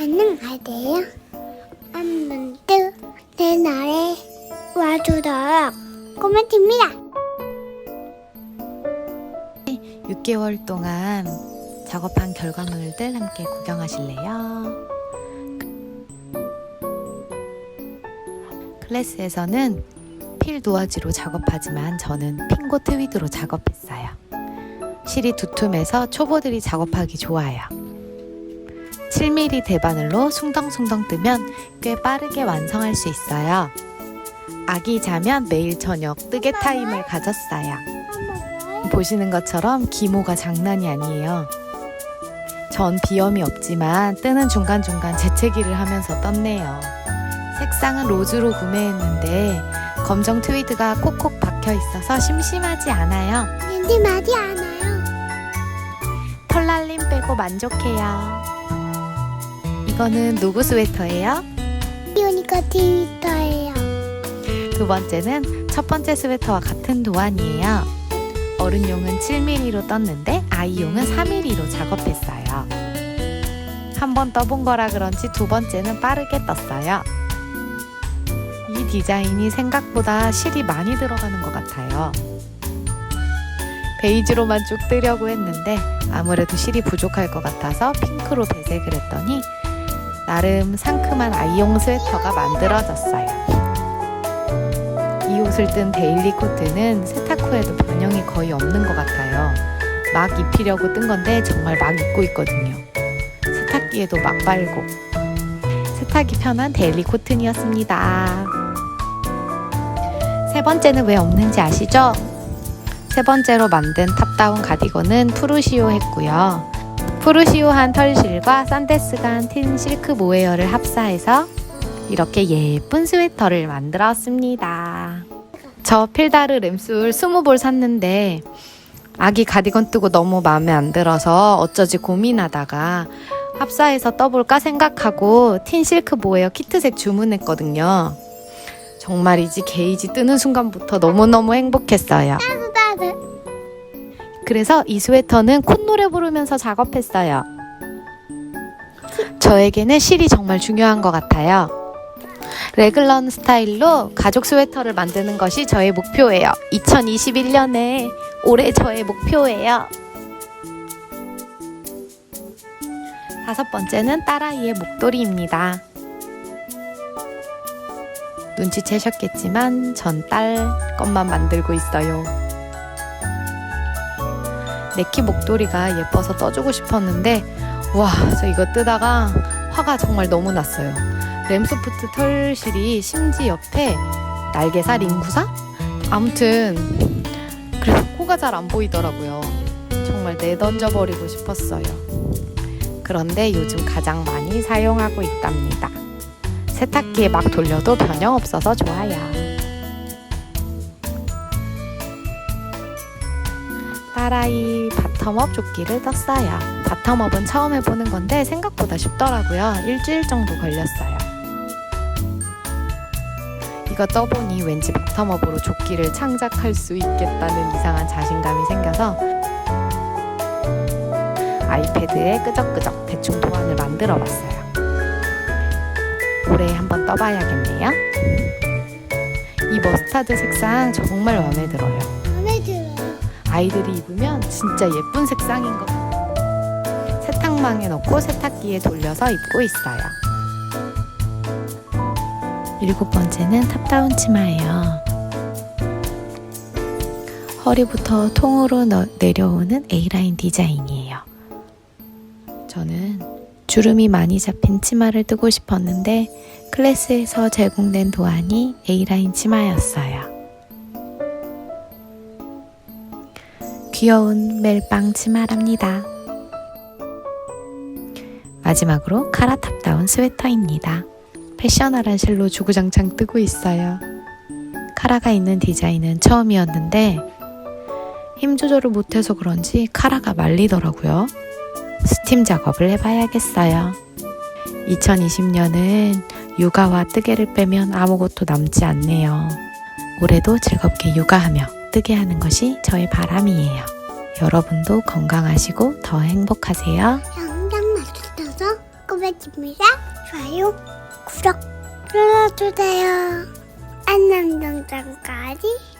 안녕하세요. 한번도 내 날에 와주도록 꼬매입니다 6개월 동안 작업한 결과물들 함께 구경하실래요? 클래스에서는 필 도화지로 작업하지만 저는 핑고 트위드로 작업했어요. 실이 두툼해서 초보들이 작업하기 좋아요. 7mm 대바늘로 숭덩숭덩 뜨면 꽤 빠르게 완성할 수 있어요. 아기 자면 매일 저녁 뜨개 타임을 가졌어요. 보시는 것처럼 기모가 장난이 아니에요. 전 비염이 없지만 뜨는 중간중간 재채기를 하면서 떴네요. 색상은 로즈로 구매했는데 검정 트위드가 콕콕 박혀 있어서 심심하지 않아요. 말이 않아요. 털날림 빼고 만족해요. 이거는 누구 스웨터예요? 이오니까 트위터예요. 두 번째는 첫 번째 스웨터와 같은 도안이에요. 어른용은 7mm로 떴는데 아이용은 4mm로 작업했어요. 한 번 떠본 거라 그런지 두 번째는 빠르게 떴어요. 이 디자인이 생각보다 실이 많이 들어가는 것 같아요. 베이지로만 쭉 뜨려고 했는데 아무래도 실이 부족할 것 같아서 핑크로 배색을 했더니 나름 상큼한 아이용 스웨터가 만들어졌어요. 이 옷을 뜬 데일리 코트는 세탁 후에도 변형이 거의 없는 것 같아요. 막 입히려고 뜬 건데 정말 막 입고 있거든요. 세탁기에도 막 빨고. 세탁이 편한 데일리 코튼이었습니다. 세 번째는 왜 없는지 아시죠? 세 번째로 만든 탑다운 가디건은 푸르시오 했고요. 푸르시오한 털실과 산데스간 틴 실크 모헤어를 합사해서 이렇게 예쁜 스웨터를 만들었습니다. 저 필다르 램술 20볼 샀는데 아기 가디건 뜨고 너무 마음에 안 들어서 어쩌지 고민하다가 합사해서 떠볼까 생각하고 틴 실크 모헤어 키트색 주문했거든요. 정말이지 게이지 뜨는 순간부터 너무너무 행복했어요. 그래서 이 스웨터는 콧노래 부르면서 작업했어요. 저에게는 실이 정말 중요한 것 같아요. 레글런 스타일로 가족 스웨터를 만드는 것이 저의 목표예요. 2021년에 올해 저의 목표예요. 다섯 번째는 딸아이의 목도리입니다. 눈치채셨겠지만 전 딸 것만 만들고 있어요. 네키 목도리가 예뻐서 떠주고 싶었는데 와, 저 이거 뜨다가 화가 정말 너무 났어요. 램소프트 털실이 심지 옆에 날개살 인구사? 아무튼 그래서 코가 잘 안 보이더라고요. 정말 내던져 버리고 싶었어요. 그런데 요즘 가장 많이 사용하고 있답니다. 세탁기에 막 돌려도 변형 없어서 좋아요. 딸아이 바텀업 조끼를 떴어요. 바텀업은 처음 해보는 건데 생각보다 쉽더라고요. 일주일 정도 걸렸어요. 이거 떠보니 왠지 바텀업으로 조끼를 창작할 수 있겠다는 이상한 자신감이 생겨서 아이패드에 끄적끄적 대충 도안을 만들어 봤어요. 올해 한번 떠봐야겠네요. 이 머스타드 색상 정말. 마음에 들어요. 아이들이 입으면 진짜 예쁜 색상인 것 같아요. 세탁망에 넣고 세탁기에 돌려서 입고 있어요. 일곱 번째는 탑다운 치마예요. 허리부터 통으로 너- 내려오는 A라인 디자인이에요. 저는 주름이 많이 잡힌 치마를 뜨고 싶었는데 클래스에서 제공된 도안이 A라인 치마였어요. 귀여운 멜빵 치마랍니다. 마지막으로 카라탑다운 스웨터입니다. 패셔너한 실로 주구장창 뜨고 있어요. 카라가 있는 디자인은 처음이었는데 힘 조절을 못해서 그런지 카라가 말리더라고요. 스팀 작업을 해봐야겠어요. 2020년은 육아와 뜨개를 빼면 아무것도 남지 않네요. 올해도 즐겁게 육아하며 뜨게 하는 것이 저의 바람이에요. 여러분도 건강하시고 더 행복하세요. 영장 맛있어서 꼬 고백입니다. 좋아요, 구독 눌러주세요. 안녕 동전까지